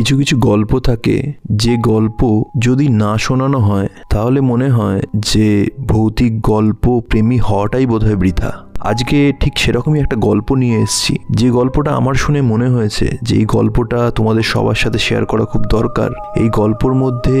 কিছু কিছু গল্প থাকে, যে গল্প যদি না শোনানো হয়, তাহলে মনে হয় যে ভৌতিক গল্প প্রেমী হওয়াটাই বোধহয় বৃথা। আজকে ঠিক সেরকমই একটা গল্প নিয়ে এসেছি, যে গল্পটা আমার শুনে মনে হয়েছে যে এই গল্পটা তোমাদের সবার সাথে শেয়ার করা খুব দরকার। এই গল্পর মধ্যে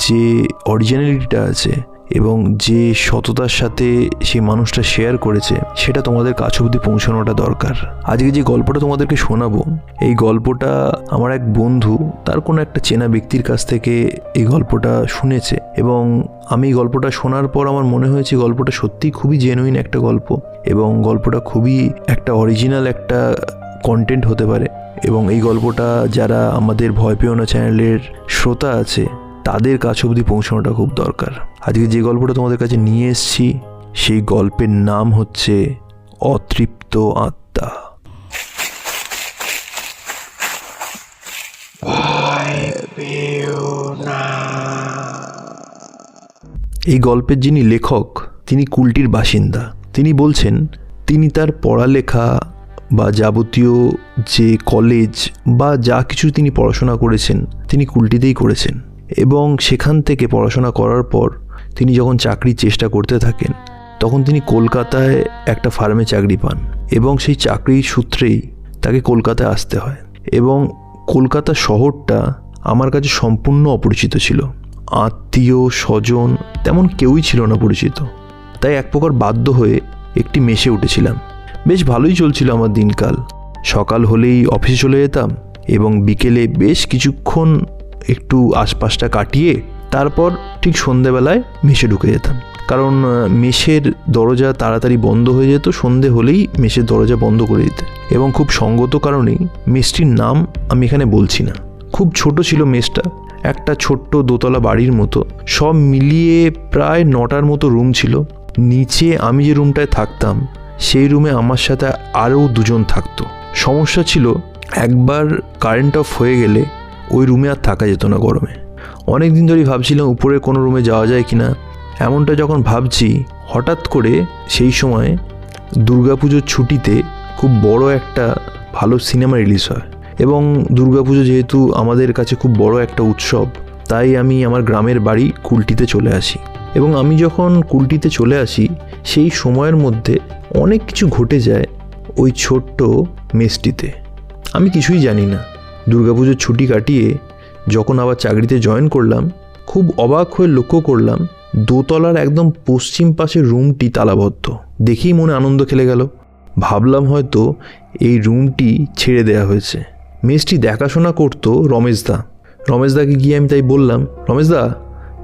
যে অরিজিনালিটিটা আছে এবং যে সততার সাথে সেই মানুষটা শেয়ার করেছে, সেটা তোমাদের কাছ অবধি পৌঁছানোটা দরকার। আজকে যে গল্পটা তোমাদেরকে শোনাবো, এই গল্পটা আমার এক বন্ধু, তার কোনো একটা চেনা ব্যক্তির কাছ থেকে এই গল্পটা শুনেছে এবং আমি গল্পটা শোনার পর আমার মনে হয়েছে গল্পটা সত্যিই খুবই জেনুইন একটা গল্প এবং গল্পটা খুবই একটা অরিজিনাল একটা কন্টেন্ট হতে পারে এবং এই গল্পটা যারা আমাদের ভয় পেও না চ্যানেলের শ্রোতা আছে তাদের কাছ অবধি পৌঁছানোটা খুব দরকার। আজকে যে গল্পটা তোমাদের কাছে নিয়ে এসছি, সেই গল্পের নাম হচ্ছে অতৃপ্ত আত্মা। এই গল্পের যিনি লেখক, তিনি কুলটির বাসিন্দা। তিনি বলছেন, তিনি তার পড়ালেখা বা যাবতীয় যে কলেজ বা যা কিছু তিনি পড়াশোনা করেছেন, তিনি কুলটিতেই করেছেন। এবং সেখান থেকে পড়াশোনা করার পর তিনি যখন চাকরির চেষ্টা করতে থাকেন, তখন তিনি কলকাতায় একটা ফার্মে চাকরি পান এবং সেই চাকরির সূত্রেই তাকে কলকাতায় আসতে হয় এবং কলকাতা শহরটা আমার কাছে সম্পূর্ণ অপরিচিত ছিল। আত্মীয়, স্বজন তেমন কেউই ছিল না পরিচিত। তাই এক প্রকার বাধ্য হয়ে একটি মেশে উঠেছিলাম। বেশ ভালোই চলছিল আমার দিনকাল। সকাল হলেই অফিসে চলে যেতাম এবং বিকেলে বেশ কিছুক্ষণ একটু আশপাশটা কাটিয়ে তারপর ঠিক সন্ধেবেলায় মেসে ঢুকে যেতাম। কারণ মেসের দরজা তাড়াতাড়ি বন্ধ হয়ে যেত, সন্ধে হলেই মেসের দরজা বন্ধ করে দিতে। এবং খুব সঙ্গত কারণেই মেসটির নাম আমি এখানে বলছি না। খুব ছোট ছিল মেসটা, একটা ছোট্ট দোতলা বাড়ির মতো। সব মিলিয়ে প্রায় নটার মতো রুম ছিল। নিচে আমি যে রুমটায় থাকতাম, সেই রুমে আমার সাথে আরও দুজন থাকতো। সমস্যা ছিল, একবার কারেন্ট অফ হয়ে গেলে ওই রুমে আর থাকা যেত না গরমে। অনেক দিন ধরেই ভাবছিলাম উপরে কোনো রুমে যাওয়া যায় কি না এমনটা যখন ভাবছি, হঠাৎ করে সেই সময় দুর্গাপুজোর ছুটিতে খুব বড় একটা ভালো সিনেমা রিলিজ হয় এবং দুর্গাপুজো যেহেতু আমাদের কাছে খুব বড় একটা উৎসব, তাই আমি আমার গ্রামের বাড়ি কুলটিতে চলে আসি। এবং আমি যখন কুলটিতে চলে আসি, সেই সময়ের মধ্যে অনেক কিছু ঘটে যায় ওই ছোট্ট মেসটিতে। আমি কিছুই জানি না। দুর্গাপুজোর ছুটি কাটিয়ে যখন আবার চাকরিতে জয়েন করলাম, খুব অবাক হয়ে লক্ষ্য করলাম, দোতলার একদম পশ্চিম পাশের রুমটি তালাবদ্ধ। দেখেই মনে আনন্দ খেলে গেল। ভাবলাম হয়তো এই রুমটি ছেড়ে দেয়া হয়েছে। মেসটি দেখাশোনা করতো রমেশদা। রমেশদাকে গিয়ে আমি তাই বললাম, রমেশদা,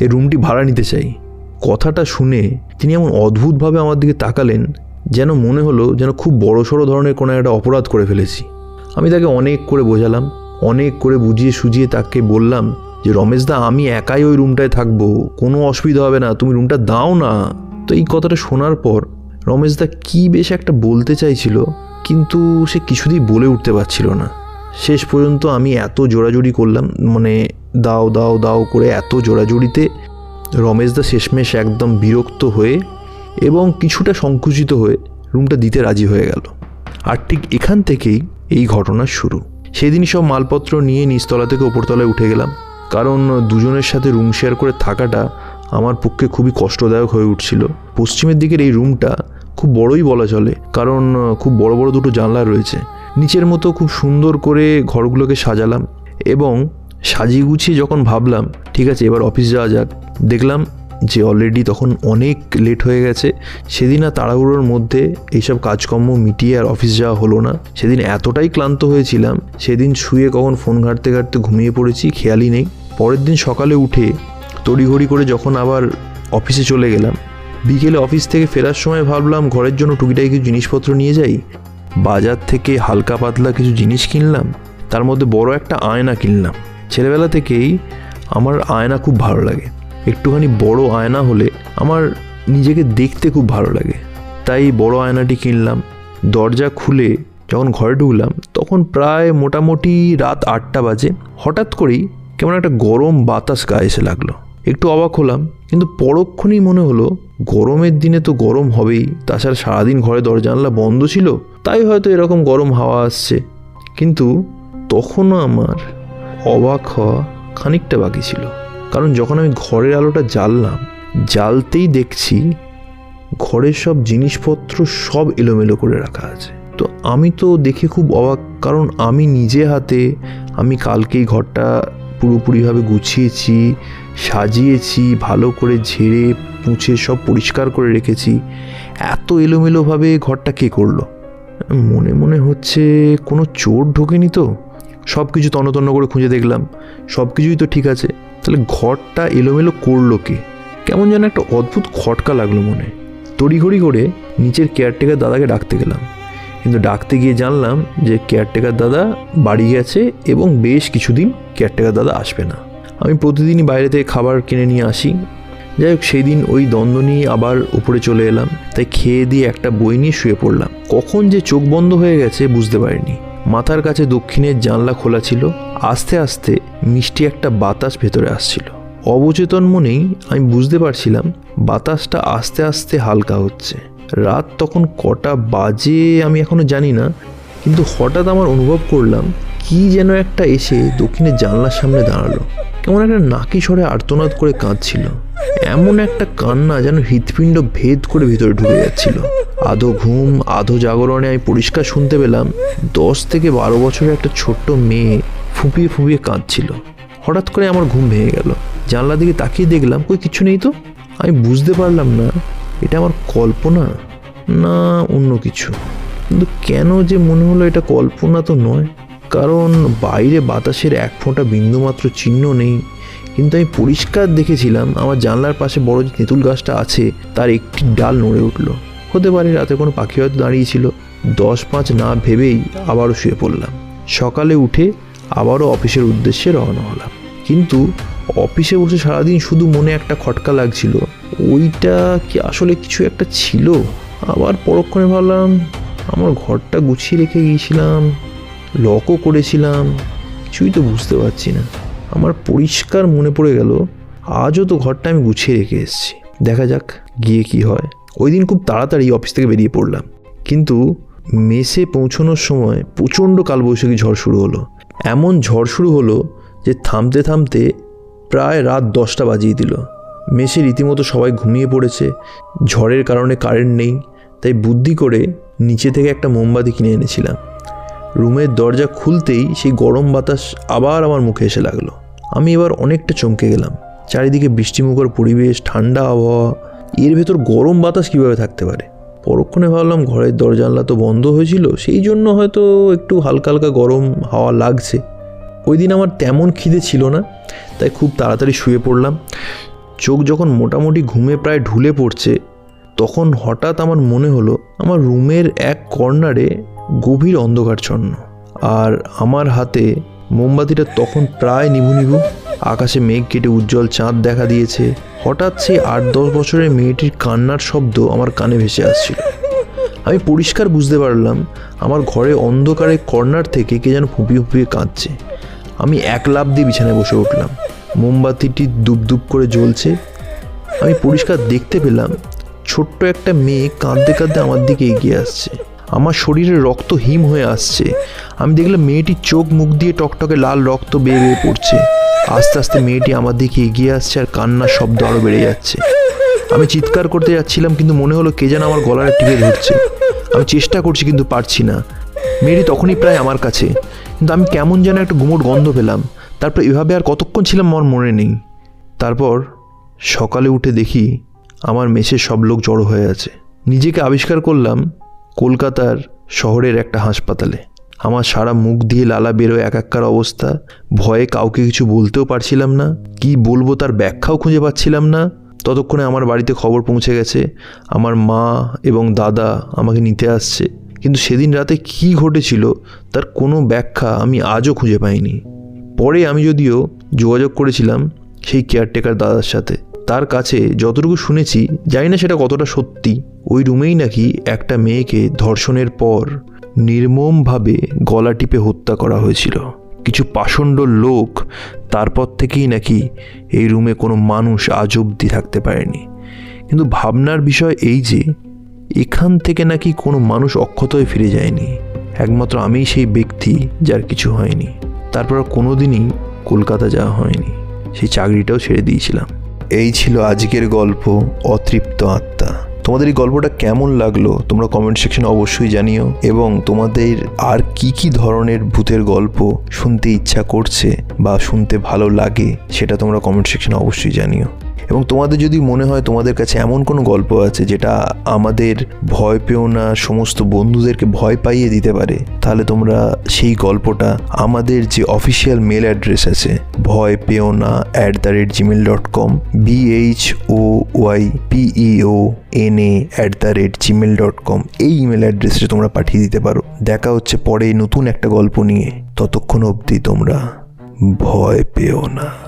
এই রুমটি ভাড়া নিতে চাই। কথাটা শুনে তিনি এমন অদ্ভুতভাবে আমার দিকে তাকালেন, যেন মনে হলো যেন খুব বড়সড় ধরনের কোনো একটা অপরাধ করে ফেলেছি। আমি তাকে অনেক করে বোঝালাম। অনেক করে বুঝিয়ে সুজিয়ে তাকে বললাম যে, রমেশদা, আমি একাই ওই রুমটায় থাকব। কোনো অসুবিধা হবে না। তুমি রুমটা দাও না। তো এই কথাটা শোনার পর রমেশদা কী বেশ একটা বলতে চাইছিল, কিন্তু সে কিছুতেই বলে উঠতে পারছিল না। শেষ পর্যন্ত আমি এত জোড়াজুড়ি করলাম মানে দাও দাও দাও করে এত জোড়াজুড়িতে রমেশদা শেষমেশ একদম বিরক্ত হয়ে এবং কিছুটা সংকুচিত হয়ে রুমটা দিতে রাজি হয়ে গেল। আর ঠিক এখান থেকেই এই ঘটনার শুরু। সেদিনই সব মালপত্র নিয়ে নিচতলা থেকে ওপরতলায় উঠে গেলাম। কারণ দুজনের সাথে রুম শেয়ার করে থাকাটা আমার পক্ষে খুবই কষ্টদায়ক হয়ে উঠছিল। পশ্চিমের দিকের এই রুমটা খুব বড়ই বলা চলে, কারণ খুব বড় বড় দুটো জানলা রয়েছে। নিচের মতো খুব সুন্দর করে ঘরগুলোকে সাজালাম এবং সাজিয়ে গুছিয়ে যখন ভাবলাম, ঠিক আছে, এবার অফিস যাওয়া যাক। দেখলাম যে অলরেডি তখন অনেক লেট হয়ে গেছে, সেদিন আর তাড়াহুড়োর মধ্যে এইসব কাজকর্ম মিটিয়ে আর অফিস যাওয়া হলো না। সেদিন এতটাই ক্লান্ত হয়েছিলাম, সেদিন শুয়ে কখন ফোন ঘাঁটতে ঘাঁটতে ঘুমিয়ে পড়েছি, খেয়ালই নেই। পরের দিন সকালে উঠে তড়িঘড়ি করে যখন আবার অফিসে চলে গেলাম, বিকেলে অফিস থেকে ফেরার সময় ভাবলাম ঘরের জন্য টুকিটাকি কিছু জিনিসপত্র নিয়ে যাই। বাজার থেকে হালকা পাতলা কিছু জিনিস কিনলাম, তার মধ্যে বড় একটা আয়না কিনলাম। ছেলেবেলা থেকেই আমার আয়না খুব ভালো লাগে। একটুখানি বড় আয়না হলে আমার নিজেকে দেখতে খুব ভালো লাগে। তাই বড় আয়নাটি কিনলাম। দরজা খুলে যখন ঘরে ঢুকলাম, তখন প্রায় মোটামুটি রাত আটটা বাজে। হঠাৎ করেই কেমন একটা গরম বাতাস গায়ে এসে লাগল। একটু অবাক হলাম, কিন্তু পরক্ষণেই মনে হলো, গরমের দিনে তো গরম হবেই। তাছাড়া সারাদিন ঘরে দরজা জানলা বন্ধ ছিল, তাই হয়তো এরকম গরম হাওয়া আসছে। কিন্তু তখনও আমার অবাক হওয়া খানিকটা বাকি ছিল। কারণ যখন আমি ঘরের আলোটা জ্বাললাম, জ্বালতেই দেখছি ঘরের সব জিনিসপত্র সব এলোমেলো করে রাখা আছে। তো আমি তো দেখে খুব অবাক, কারণ আমি নিজে হাতে, আমি কালকেই ঘরটা পুরোপুরিভাবে গুছিয়েছি, সাজিয়েছি, ভালো করে ঝেড়ে মুছে সব পরিষ্কার করে রেখেছি। এত এলোমেলোভাবে ঘরটা কে করল? মনে মনে হচ্ছে কোনো চোর ঢোকেনি তো? সব কিছু তন্ন করে খুঁজে দেখলাম সব কিছুই তো ঠিক আছে। তাহলে ঘরটা এলোমেলো করল কে? কেমন যেন একটা অদ্ভুত খটকা লাগল মনে। তড়িঘড়ি করে নিচের কেয়ারটেকার দাদাকে ডাকতে গেলাম। কিন্তু ডাকতে গিয়ে জানলাম যে কেয়ারটেকার দাদা বাড়ি গেছে এবং বেশ কিছুদিন কেয়ারটেকার দাদা আসবে না। আমি প্রতিদিনই বাইরে থেকে খাবার কিনে নিয়ে আসি। যাই হোক সেই দিন ওই দ্বন্দ্ব নিয়ে আবার উপরে চলে এলাম। তাই খেয়ে দিয়ে একটা বই নিয়ে শুয়ে পড়লাম। কখন যে চোখ বন্ধ হয়ে গেছে বুঝতে পারিনি। মাথার কাছে দক্ষিণের জানলা খোলা ছিল। আস্তে আস্তে মিষ্টি একটা বাতাস ভেতরে আসছিল। অবচেতন মনেই আমি বুঝতে পারছিলাম বাতাসটা আস্তে আস্তে হালকা হচ্ছে। রাত তখন কটা বাজে আমি এখনও জানি না, কিন্তু হঠাৎ আমার অনুভব করলাম কি যেন একটা এসে দক্ষিণের জানলার সামনে দাঁড়াল। কেমন একটা নাকি স্বরে আর্তনাদ করে কাঁদছিল। এমন একটা কান্না যেন হৃৎপিণ্ড ভেদ করে ভিতরে ঢুকে যাচ্ছিল। আধো ঘুম, আধো জাগরণে আমি পরিষ্কার শুনতে পেলাম দশ থেকে বারো বছরের একটা ছোট্ট মেয়ে ফুপিয়ে ফুপিয়ে কাঁদছিল। হঠাৎ করে আমার ঘুম ভেঙে গেল। জানলা দিকে তাকিয়ে দেখলাম, কই, কিছু নেই তো? আমি বুঝতে পারলাম না, এটা আমার কল্পনা? না, অন্য কিছু। কিন্তু কেন যে মনে হলো এটা কল্পনা তো নয়। কারণ বাইরে বাতাসের এক ফোঁটা বিন্দুমাত্র চিহ্ন নেই। কিন্তু আমি পরিষ্কার দেখেছিলাম, আমার জানলার পাশে বড় যে তেঁতুল গাছটা আছে, তার একটি ডাল নড়ে উঠল। হতে পারে রাতে কোনো পাখি হয়তো দাঁড়িয়েছিল। দশ পাঁচ না ভেবেই আবারও শুয়ে পড়লাম। সকালে উঠে আবারও অফিসের উদ্দেশ্যে রওনা হলাম। কিন্তু অফিসে বসে সারাদিন শুধু মনে একটা খটকা লাগছিল। ওইটা কি আসলে কিছু একটা ছিল? আবার পরক্ষণে ভাবলাম, আমার ঘরটা গুছিয়ে রেখে গিয়েছিলাম লকও করেছিলাম, কিছুই তো বুঝতে পারছি না। আমার পরিষ্কার মনে পড়ে গেল, আজও তো ঘরটা আমি গুছিয়ে রেখে এসেছি। দেখা যাক গিয়ে কি হয়। ওই দিন খুব তাড়াতাড়ি অফিস থেকে বেরিয়ে পড়লাম। কিন্তু মেসে পৌঁছানোর সময় প্রচণ্ড কালবৈশাখী ঝড় শুরু হলো। এমন ঝড় শুরু হলো যে থামতে থামতে প্রায় রাত দশটা বাজিয়ে দিল। মেসে রীতিমতো সবাই ঘুমিয়ে পড়েছে। ঝড়ের কারণে কারেন্ট নেই, তাই বুদ্ধি করে নিচে থেকে একটা মোমবাতি কিনে এনেছিলাম। রুমের দরজা খুলতেই সেই গরম বাতাস আবার আমার মুখে এসে লাগল। আমি এবার অনেকটা চমকে গেলাম। চারিদিকে বৃষ্টিমুখর পরিবেশ, ঠান্ডা আবহাওয়া, এর ভেতর গরম বাতাস কীভাবে থাকতে পারে? পরক্ষণে ভাবলাম ঘরের দরজা জানলা তো বন্ধ হয়েছিল, সেই জন্য হয়তো একটু হালকা হালকা গরম হাওয়া লাগছে। ওই দিন আমার তেমন খিদে ছিল না, তাই খুব তাড়াতাড়ি শুয়ে পড়লাম। চোখ যখন মোটামুটি ঘুমে প্রায় ঢুলে পড়ছে, তখন হঠাৎ আমার মনে হলো আমার রুমের এক কর্নারে গভীর অন্ধকারচ্ছন্ন, আর আমার হাতে মোমবাতিটা তখন প্রায় নিভু নিভু। আকাশে মেঘ কেটে উজ্জ্বল চাঁদ দেখা দিয়েছে। হঠাৎ সেই আট দশ বছরের মেয়েটির কান্নার শব্দ আমার কানে ভেসে আসছিল। আমি পরিষ্কার বুঝতে পারলাম, আমার ঘরে অন্ধকারে কর্নার থেকে কে যেন ফুপিয়ে ফুপিয়ে কাঁদছে। আমি এক লাফ দিয়ে বিছানায় বসে উঠলাম। মোমবাতিটি দুপ দুপ করে জ্বলছে। আমি পরিষ্কার দেখতে পেলাম, ছোট্ট একটা মেয়ে কাঁদতে কাঁদতে আমার দিকে এগিয়ে আসছে। আমার শরীরে রক্ত হিম হয়ে আসছে। আমি দেখলাম মেয়েটির চোখ মুখ দিয়ে টকটকে লাল রক্ত বেয়ে বেয়ে পড়ছে। আস্তে আস্তে মেয়েটি আমার দিকে এগিয়ে আসছে আর কান্নার শব্দ আরও বেড়ে যাচ্ছে। আমি চিৎকার করতে যাচ্ছিলাম, কিন্তু মনে হলো কে যেন আমার গলাটা টিপে ধরছে। আমি চেষ্টা করছি, কিন্তু পারছি না। মেয়েটি তখনই প্রায় আমার কাছে। কিন্তু আমি কেমন যেন একটা গুমোট গন্ধ পেলাম। তারপর এভাবে আর কতক্ষণ ছিলাম আমার মনে নেই। তারপর সকালে উঠে দেখি আমার মেসের সব লোক জড়ো হয়ে আছে। নিজেকে আবিষ্কার করলাম কলকাতার শহরের একটা হাসপাতালে। আমার সারা মুখ দিয়ে লালা বেরোয় একাকার অবস্থা। ভয়ে কাউকে কিছু বলতেও পারছিলাম না। কি বলব তার ব্যাখ্যাও খুঁজে পাচ্ছিলাম না। ততক্ষণে আমার বাড়িতে খবর পৌঁছে গেছে, আমার মা এবং দাদা আমাকে নিতে আসছে। কিন্তু সেদিন রাতে কি ঘটেছিল তার কোনো ব্যাখ্যা আমি আজও খুঁজে পাইনি। পরে আমি যদিও যোগাযোগ করেছিলাম সেই কেয়ারটেকার দাদার সাথে। তার কাছে যতটুকু শুনেছি, জানি না সেটা কতটা সত্যি। ওই রুমেই নাকি একটা মেয়েকে ধর্ষণের পর নির্মমভাবে গলা টিপে হত্যা করা হয়েছিল। কিছু পাষণ্ড লোক তারপর থেকেই নাকি এই রুমে কোনো মানুষ আজ অবধি থাকতে পারেনি। কিন্তু ভাবনার বিষয় এই যে, এখান থেকে নাকি কোনো মানুষ অক্ষত হয়ে ফিরে যায়নি। একমাত্র আমিই সেই ব্যক্তি যার কিছু হয়নি। তারপর আর কোনোদিনই কলকাতা যাওয়া হয়নি। সেই চাকরিটাও ছেড়ে দিয়েছিলাম। এই ছিল আজকের গল্প, অতৃপ্ত আত্মা। তোমাদের এই গল্পটা কেমন লাগল, তোমরা কমেন্ট সেকশনে অবশ্যই জানিও। এবং তোমাদের আর কি কি ধরনের ভূতের গল্প শুনতে ইচ্ছা করছে বা শুনতে ভালো লাগে, সেটা তোমরা কমেন্ট সেকশনে অবশ্যই জানিও। এবং তোমাদের যদি মনে হয় তোমাদের কাছে এমন কোনো গল্প আছে যেটা আমাদের ভয় পেও না, সমস্ত বন্ধুদেরকে ভয় পাইয়ে দিতে পারে, তাহলে তোমরা সেই গল্পটা আমাদের যে অফিসিয়াল মেল অ্যাড্রেস আছে, ভয় পেও না at the rate gmail dot com BH O Y PEO N A at the rate gmail dot com এই ইমেল অ্যাড্রেসে তোমরা পাঠিয়ে দিতে পারো। দেখা হচ্ছে পরে নতুন একটা গল্প নিয়ে। ততক্ষণ অবধি তোমরা ভয় পেও না।